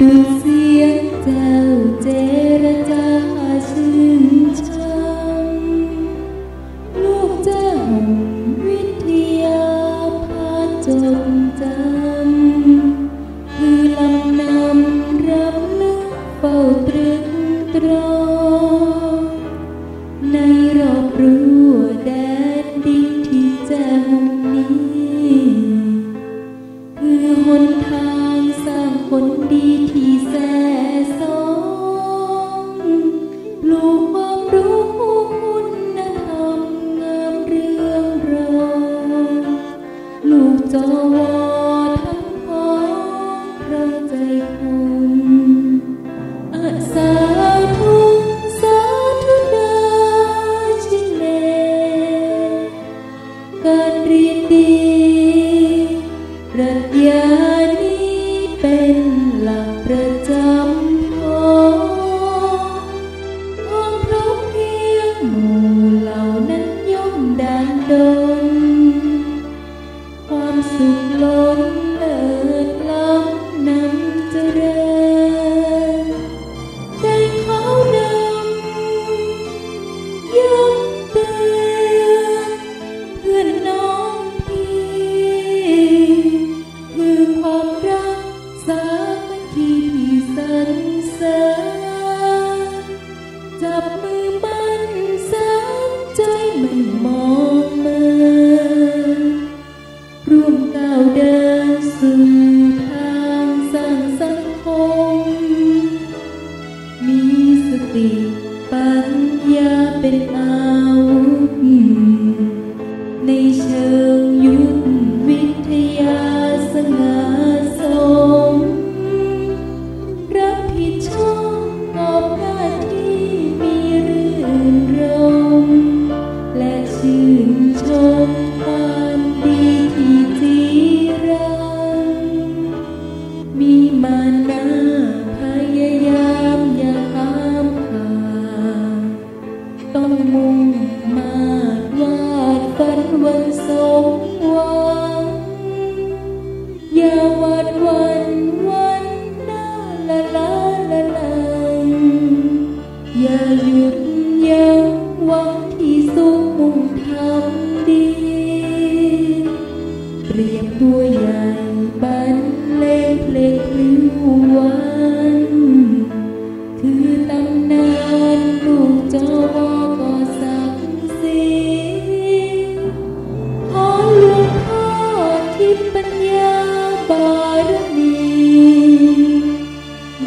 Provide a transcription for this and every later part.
ดูเสียงเจ้เจรจาชื่นชมลูกเจ้าวิทยาพาจงจำคือลำนำรับนึกเฝ้าตรึ đi thì sẽ แสนจับมือมั่นแสนใจไม่มองมิร่วมก้าวเดินสู่ทางสร้งสังคมมีสติ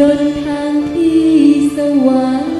ดนทางที่สว่าง